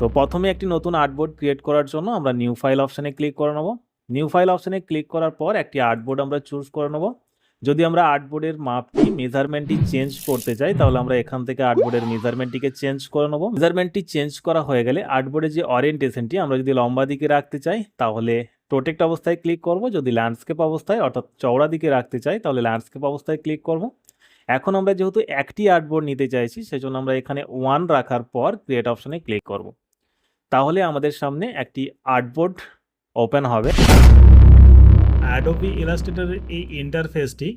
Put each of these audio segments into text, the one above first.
তো প্রথমে একটি নতুন আর্টবোর্ড ক্রিয়েট করার জন্য আমরা নিউ ফাইল অপশানে ক্লিক করে নেব। নিউ ফাইল অপশানে ক্লিক করার পর একটি আর্টবোর্ড আমরা চুজ করে নেব। যদি আমরা আর্টবোর্ডের মাপটি মেজারমেন্টটি চেঞ্জ করতে চাই, তাহলে আমরা এখান থেকে আর্টবোর্ডের মেজারমেন্টটিকে চেঞ্জ করে নেব। মেজারমেন্টটি চেঞ্জ করা হয়ে গেলে আর্টবোর্ডের যে অরিয়েন্টেশনটি আমরা যদি লম্বা দিকে রাখতে চাই, তাহলে প্রোটেক্ট অবস্থায় ক্লিক করব। যদি ল্যান্ডস্কেপ অবস্থায়, অর্থাৎ চওড়া দিকে রাখতে চাই, তাহলে ল্যান্ডস্কেপ অবস্থায় ক্লিক করব। এখন আমরা যেহেতু একটি আর্টবোর্ড নিতে চাইছি, সেজন্য আমরা এখানে ওয়ান রাখার পর ক্রিয়েট অপশানে ক্লিক করব। তাহলে আমাদের সামনে একটি আর্টবোর্ড ওপেন হবে। অ্যাডোবি ইলাস্ট্রেটরের এই ইন্টারফেসটি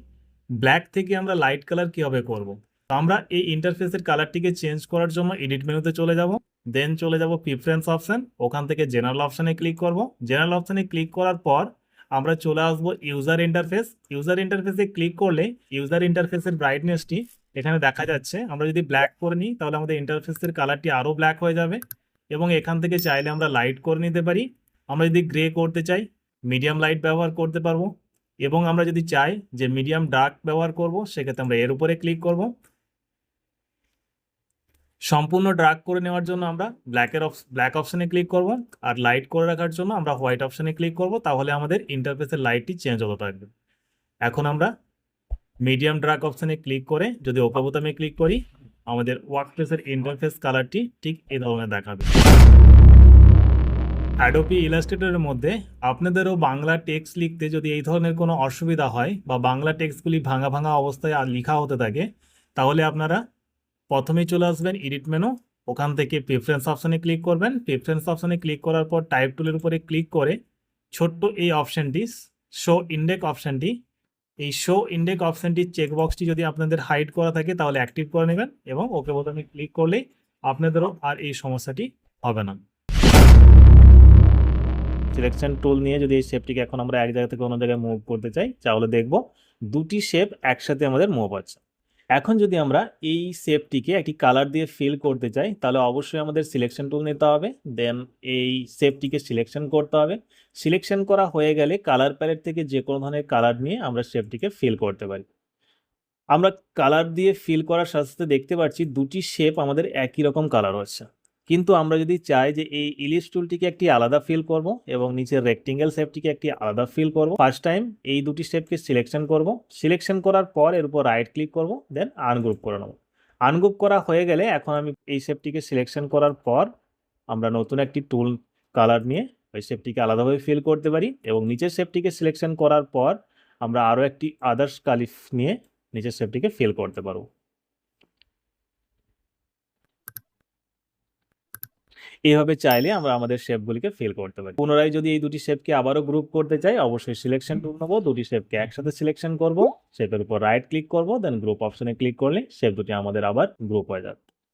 ব্ল্যাক থেকে আমরা লাইট কালার কীভাবে করব। আমরা এই ইন্টারফেসের কালারটিকে চেঞ্জ করার জন্য এডিট মেনুতে চলে যাব। দেন চলে যাব প্রিফারেন্স অপশান ওখান থেকে জেনারেল অপশানে ক্লিক করব। জেনারেল অপশানে ক্লিক করার পর আমরা চলে আসব ইউজার ইন্টারফেস ইউজার ইন্টারফেসে ক্লিক করলে ইউজার ইন্টারফেসের ব্রাইটনেসটি এখানে দেখা যাচ্ছে। আমরা যদি ব্ল্যাক করে নিই, তাহলে আমাদের ইন্টারফেসের কালারটি আরও ব্ল্যাক হয়ে যাবে। এবং এখান থেকে চাইলে আমরা লাইট করে নিতে পারি। আমরা যদি গ্রে করতে চাই মিডিয়াম লাইট ব্যবহার করতে পারব। এবং আমরা যদি চাই যে মিডিয়াম ডার্ক ব্যবহার করব, সেক্ষেত্রে আমরা এর উপরে ক্লিক করব। সম্পূর্ণ ডার্ক করে নেওয়ার জন্য আমরা ব্ল্যাকের ব্ল্যাক অপশানে ক্লিক করব। আর লাইট করে রাখার জন্য আমরা হোয়াইট অপশানে ক্লিক করব, তাহলে আমাদের ইন্টারফেসের লাইটটি চেঞ্জ হতে থাকবে। এখন আমরা মিডিয়াম ডার্ক অপশানে ক্লিক করে যদি ওকে বোতামে ক্লিক করি আমাদের ওয়ার্কপ্লেসের ইন্টারফেস কালারটি ঠিক এই ধরনের দেখাবে। অ্যাডোপি ইলাস্ট্রেটরের মধ্যে আপনাদেরও বাংলা টেক্সট লিখতে যদি এই ধরনের কোনো অসুবিধা হয় বা বাংলা টেক্সটগুলি ভাঙা ভাঙা অবস্থায় আর লেখা হতে থাকে, তাহলে আপনারা প্রথমেই চলে আসবেন এডিট মেনু ওখান থেকে প্রিফারেন্স অপশানে ক্লিক করবেন। প্রিফারেন্স অপশানে ক্লিক করার পর টাইপ টুলের উপরে ক্লিক করে ছোট্ট এই অপশানটি শো ইন্ডেক অপশানটি এই শো ইন্ডেক অপশানটির চেকবক্সটি যদি আপনাদের হাইড করা থাকে, তাহলে অ্যাক্টিভ করে নেবেন এবং ওকে বোতামে ক্লিক করলেই আপনাদেরও আর এই সমস্যাটি হবে না। সিলেকশন টুল নিয়ে যদি এই শেপটিকে এখন আমরা এক জায়গা থেকে অন্য জায়গায় মুভ করতে চাই, তাহলে দেখব দুটি শেপ একসাথে আমাদের মুভ হচ্ছে এখন যদি আমরা এই শেপটিকে একটি কালার দিয়ে ফিল করতে চাই, তাহলে অবশ্যই আমাদের সিলেকশন টুল নিতে হবে। দেন এই শেপটিকে সিলেকশন করতে হবে। সিলেকশন করা হয়ে গেলে কালার প্যালেট থেকে যে কোনো ধরনের কালার নিয়ে আমরা শেপটিকে ফিল করতে পারি। আমরা কালার দিয়ে ফিল করার সাথে সাথে দেখতে পাচ্ছি দুটি শেপ আমাদের একই রকম কালার হচ্ছে। কিন্তু আমরা যদি চাই যে এই ইলিশ টুলটিকে একটি আলাদা ফিল করব এবং নিচের রেক্টেঙ্গেল শেপটিকে একটি আলাদা ফিল করব ফার্স্ট টাইম এই দুটি শেপকে সিলেকশন করব সিলেকশন করার পর এর উপর রাইট ক্লিক করব দেন আনগ্রুপ করে নেব। আনগ্রুপ করা হয়ে গেলে এখন আমি এই শেপটিকে সিলেকশন করার পর আমরা নতুন একটি টুল কালার নিয়ে ওই শেপটিকে আলাদাভাবে ফিল করতে পারি এবং নিচের শেপটিকে সিলেকশন করার পর আমরা আরও একটি আদার্স কালিফ নিয়ে নিচের শেপটিকে ফিল করতে পারব। এইভাবে চাইলে আমরা আমাদের শেপগুলিকে ফিল করতে পারি। পুনরায় যদি এই দুটি শেপকে আবারও গ্রুপ করতে চাই, অবশ্যই সিলেকশন টুল নেব। দুটি শেপকে একসাথে সিলেকশন করব। শেপের উপর রাইট ক্লিক করব দেন গ্রুপ অপশনে ক্লিক করলে শেপ দুটি আমাদের আবার গ্রুপ হয়ে যাবে।